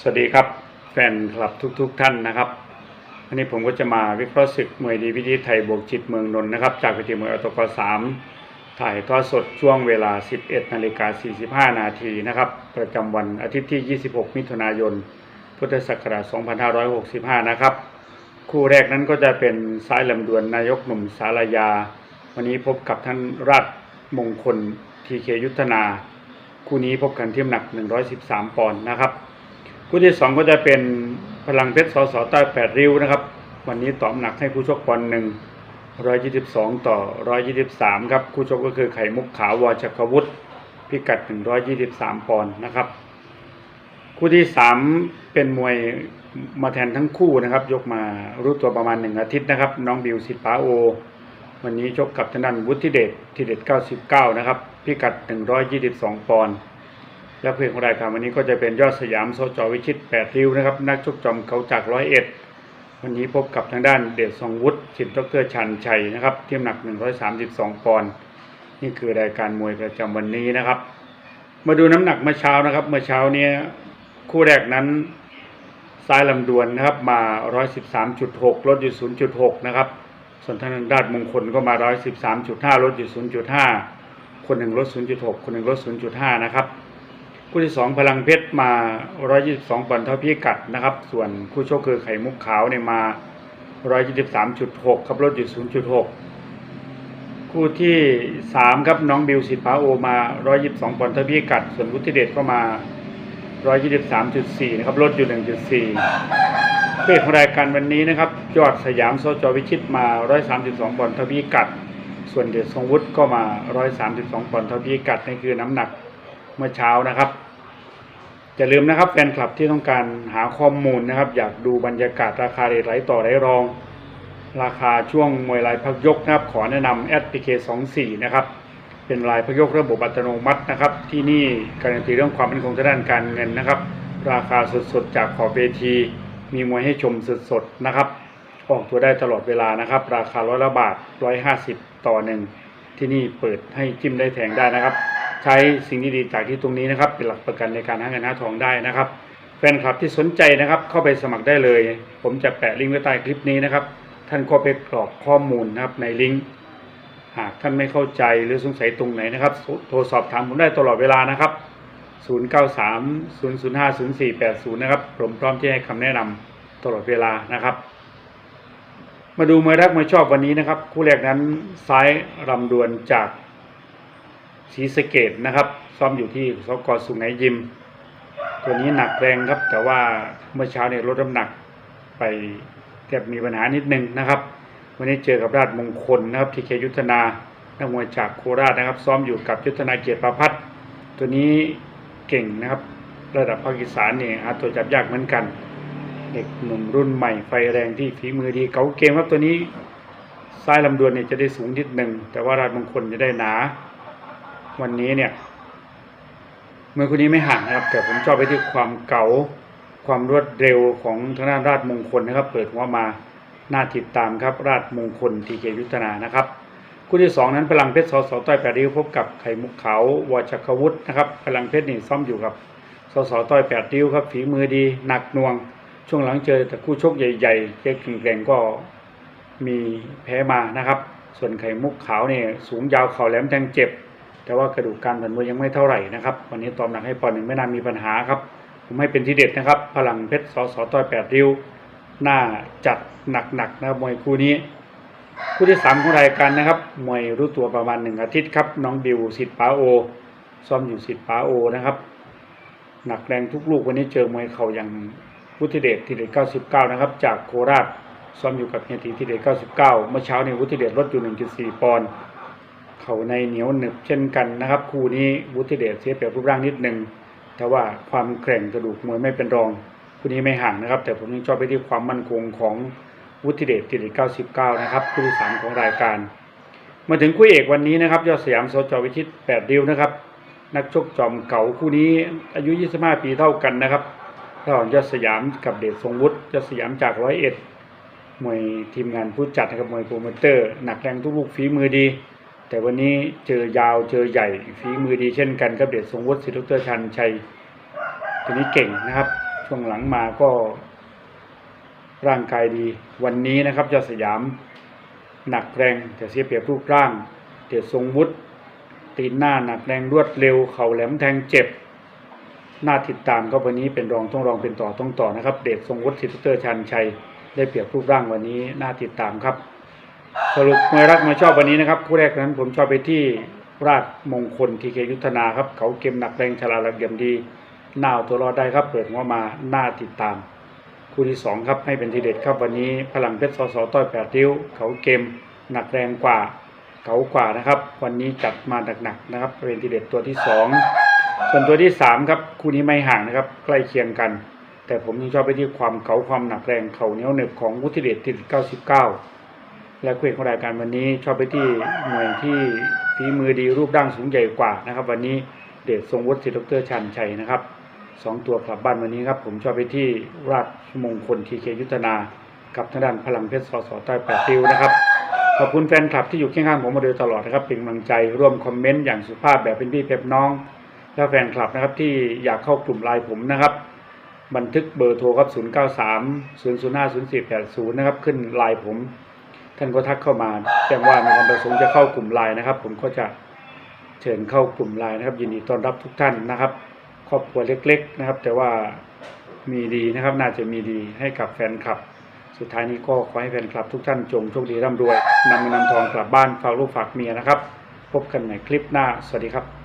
สวัสดีครับแฟนคลับทุกๆทท่านนะครับวันนี้ผมก็จะมาวิเคราะห์ศึกมวยดีวิธีไทยบวกจิตเมืองนนท์นะครับ จากเวทีมวยอตกสามถ่ายทอดสดช่วงเวลา 11นาฬิกา45 นาทีนะครับ ประจำวันอาทิตย์ที่ 26 มิถุนายน พุทธศักราช2565 นะครับ คู่แรกนั้นก็จะเป็นซ้ายลำดวนนายกหนุ่มสารยา วันนี้พบกับท่านราชมงคลทีเคยุทธนา คู่นี้พบกันที่น้ำหนัก 113 ปอนด์นะครับ คู่ที่สองก็จะเป็นพลังเพชรสอสอใต้แปดริ้วนะครับ วันนี้ตอบหนักให้คู่ชกปอนหนึ่งร้อยยี่สิบสองต่อร้อยยี่สิบสามครับคู่ชกก็คือไข่มุกขาววจักวุฒิพิกัดหนึ่งร้อยยี่สิบสามปอนด์นะครับ คู่ที่สามเป็นมวยมาแทนทั้งคู่นะครับ ยกมารู้ตัวประมาณหนึ่งอาทิตย์นะครับ น้องบิวสิทธิ์ปาโอ วันนี้ชกกับทางด้านวุฒิเดชทีเด็ด99นะครับ พิกัด122ปอนด์ และเพลงของรายการวันนี้ก็จะเป็นยอดสยามโซจอวิชิต8ริ้วนะครับ นักชกจอมเขาจากร้อยเอ็ดวันนี้พบกับทางด้านเดชทรงวุฒิสิทธิ์ดรชันชัยนะครับเที่น้ำหนัก 132 ปอนด์นี่คือรายการมวยประจำวันนี้นะครับ มาดูน้ำหนักเมื่อเช้านะครับเมื่อเช้าเนี้คู่แรกนั้นซ้ายลำดวนนะครับมา 113.6 ลดอยู่ 0.6 นะครับส่วนทางด้านมงคลก็มา 113.5 ลดอยู่ 0.5 คนหนึ่งลด 0.6 คนหนึ่งลด 0.5 นะครับ คู่ที่2พลังเพชรมา122ปอนด์เท่าพิกัดนะครับ ส่วนคู่โชคคือไข่มุกขาวเนี่ยมา123.6ครับลดอยู่0.6คู่ที่3ครับน้องบิวสิทธิ์พาโอมา122ปอนด์เท่าพิกัด ส่วนวุฒิเดชก็มา123.4นะครับลดอยู่1.4เพศของรายการวันนี้นะครับยอดสยามโซจอวิชิตมา132ปอนด์เท่าพิกัด ส่วนเดชทรงวุฒิก็มา132ปอนด์เท่าพิกัดนี่คือน้ำหนัก เมื่อเช้านะครับอย่าลืมนะครับแฟนคลับที่ต้องการหาข้อมูลนะครับ อยากดูบรรยากาศราคาเรทไหลต่อไหลรอง ราคาช่วงมวยลายพักยกนะครับ ขอแนะนำแอดพีเค24นะครับเป็นลายพักยกระบบอัตโนมัตินะครับ ที่นี่การันตีเรื่องความเป็นคงทางด้านการเงินนะครับ ราคาสดๆจากขอบเวที มีมวยให้ชมสดๆนะครับออกตัวได้ตลอดเวลานะครับ ราคาร้อยละบาทร้อยห้าสิบต่อหนึ่งที่นี่เปิดให้จิ้มได้แทงได้นะครับ ใช้สิ่งดีๆจากที่ตรงนี้นะครับ เป็นหลักประกันในการหาเงินหาทองได้นะครับ แฟนคลับที่สนใจนะครับ เข้าไปสมัครได้เลย ผมจะแปะลิงก์ไว้ใต้คลิปนี้นะครับ ท่านก็ไปกรอกข้อมูลนะครับในลิงก์หากท่านไม่เข้าใจหรือสงสัยตรงไหนนะครับ โทรสอบถามผมได้ตลอดเวลานะครับ 093 005 0480 นะครับ ผมพร้อมที่ให้คำแนะนำตลอดเวลานะครับ มาดูมวยรักมวยชอบวันนี้นะครับ คู่แรกนั้นซ้ายรำดวนจาก ศรีสะเกดนะครับ ซ้อมอยู่ที่สกสุงไหยิม ตัวนี้หนักแรงครับ แต่ว่าเมื่อเช้าเนี่ยลดน้ำหนักไปแทบมีปัญหานิดนึงนะครับ วันนี้เจอกับราชมงคลนะครับทีเคยุทธนานักมวยจากโคราชนะครับ ซ้อมอยู่กับยุทธนาเกียรติประพัฒตัวนี้เก่งนะครับ ระดับภาคอีสานเนี่ยหาตัวจับยากเหมือนกันเด็กหนุ่มรุ่นใหม่ไฟแรงที่ฝีมือดีเก๋าเกมครับตัวนี้ซ้ายลำดวนเนี่ยจะได้สูงนิดหนึ่งแต่ว่าราชมงคลจะได้หนา วันนี้เนี่ย เมื่อคนนี้ไม่ห่างนะครับ แต่ผมชอบไปที่ความเก๋าความรวดเร็วของทางด้านราชมงคลนะครับ เปิดหัวมาน่าติดตามครับ ราชมงคลทีเคยุทธนานะครับคู่ที่สองนั้นพลังเพชรสสต้อยแปดริ้วพบกับไข่มุกขาววจักวุฒินะครับ พลังเพชรนี่ซ้อมอยู่กับสสต้อยแปดริ้วครับฝีมือดีหนักหน่วง ช่วงหลังเจอแต่คู่ชกใหญ่ๆเจ๊กแกร่งก็มีแพ้มานะครับ ส่วนไข่มุกขาวเนี่ยสูงยาวเข่าแหลมแทงเจ็บ แต่ว่ากระดูกการผ่านมวยยังไม่เท่าไหร่นะครับ วันนี้ตอมหนักให้ปอนด์หนึ่งไม่น่ามีปัญหาครับ ผมให้เป็นที่เด็ดนะครับ พลังเพชรสอสอต้อยแปดริ้ว หน่าจัดหนักๆนะครับมวยคู่นี้ คู่ที่สามของรายการนะครับ มวยรู้ตัวประมาณหนึ่งอาทิตย์ครับ น้องบิวสิทธิ์ป้าโอ ซ้อมอยู่สิทธิ์ป้าโอนะครับ หนักแรงทุกลูกวันนี้เจอมวยเข่าอย่างวุฒิเดชทีเด็ด99นะครับ จากโคราชซ้อมอยู่กับเฮียตีทีเด็ด99เก้าเมื่อเช้านี้วุฒิเดชลดอยู่1.4ปอนด์ เข่าในเหนียวหนึบเช่นกันนะครับ คู่นี้วุฒิเดชเสียเปรียบรูปร่างนิดหนึ่งแต่ว่าความแกร่งกระดูกมวยไม่เป็นรอง คู่นี้ไม่ห่างนะครับ แต่ผมยังชอบไปที่ความมั่นคงของวุฒิเดชติด99นะครับคู่ที่สามของรายการ มาถึงคู่เอกวันนี้นะครับยอดสยามโซจอวิชิต8ดิวนะครับนักชกจอมเก่าคู่นี้อายุ 25 ปีเท่ากันนะครับระหว่างยอดสยามกับเดชทรงวุฒิยอดสยามจากร้อยเอ็ดมวยทีมงานผู้จัดนะครับมวยโปรโมเตอร์ หนักแรงทุกลูกฝีมือดี แต่วันนี้เจอยาวเจอใหญ่ฝีมือดีเช่นกันครับเดชทรงวุฒิสิทธิ์ดรชันชัยตัวนี้เก่งนะครับ ช่วงหลังมาก็ร่างกายดี วันนี้นะครับยอดสยามหนักแรงแต่เสียเปรียบรูปร่าง เดชทรงวุฒิตีนหน้าหนักแรงรวดเร็ว เข่าแหลมแทงเจ็บน่าติดตามครับวันนี้เป็นรองต้องรองเป็นต่อต้องต่อนะครับ เดชทรงวุฒิสิทธิ์เตอร์ชันชัยได้เปรียบรูปร่างวันนี้น่าติดตามครับ สรุปมวยรักมาชอบวันนี้นะครับคู่แรกนั้นผมชอบไปที่ราชมงคลทีเคยุทธนาครับ เขาเกมหนักแรงฉลาดระเบียมดีหน่าเอาตัวรอดได้ครับเปิดหัวมาน่าติดตาม คู่ที่สองครับให้เป็นทีเด็ดครับวันนี้พลังเพชรสสต้อยแปดริ้ว เขาเกมหนักแรงกว่าเขากว่านะครับ วันนี้จัดมาหนักๆนะครับเป็นทีเด็ดตัวที่สองส่วนตัวที่สามครับคู่นี้ไม่ห่างนะครับใกล้เคียงกัน แต่ผมยังชอบไปที่ความเก๋าความหนักแรงเขาเหนียวเหน็บของวุฒิเดชที่เก้าสิบเก้า และคู่เอกของรายการวันนี้ชอบไปที่หน่วยที่ฝีมือดีรูปร่างสูงใหญ่กว่านะครับ วันนี้เดชทรงวุฒิดรชันชัยนะครับสองตัวกลับบ้านวันนี้ครับ ผมชอบไปที่ราชมงคลทีเคยุทธนากับทางด้านพลังเพชรสสใต้แปดริ้วนะครับขอบคุณแฟนคลับที่อยู่เคียงข้างผมมาโดยตลอดนะครับเป็นกำลังใจร่วมคอมเมนต์อย่างสุภาพแบบเป็นพี่เป็นน้อง และแฟนคลับนะครับที่อยากเข้ากลุ่มไลน์ผมนะครับ บันทึกเบอร์โทรครับ 0 9 3 0 0 5 0 4 8 0 นะครับขึ้นไลน์ผม ท่านก็ทักเข้ามาแจ้งว่ามีความประสงค์จะเข้ากลุ่มไลน์นะครับ ผมก็จะเชิญเข้ากลุ่มไลน์นะครับ ยินดีต้อนรับทุกท่านนะครับ ครอบครัวเล็ก ๆนะครับ แต่ว่ามีดีนะครับ น่าจะมีดีให้กับแฟนคลับ สุดท้ายนี้ก็ขอให้แฟนคลับ ทุกท่านจงโชคดีร่ำรวยนำเงินนำทองกลับบ้านฝากลูกฝากเมียนะครับ พบกันใหม่คลิปหน้าสวัสดีครับ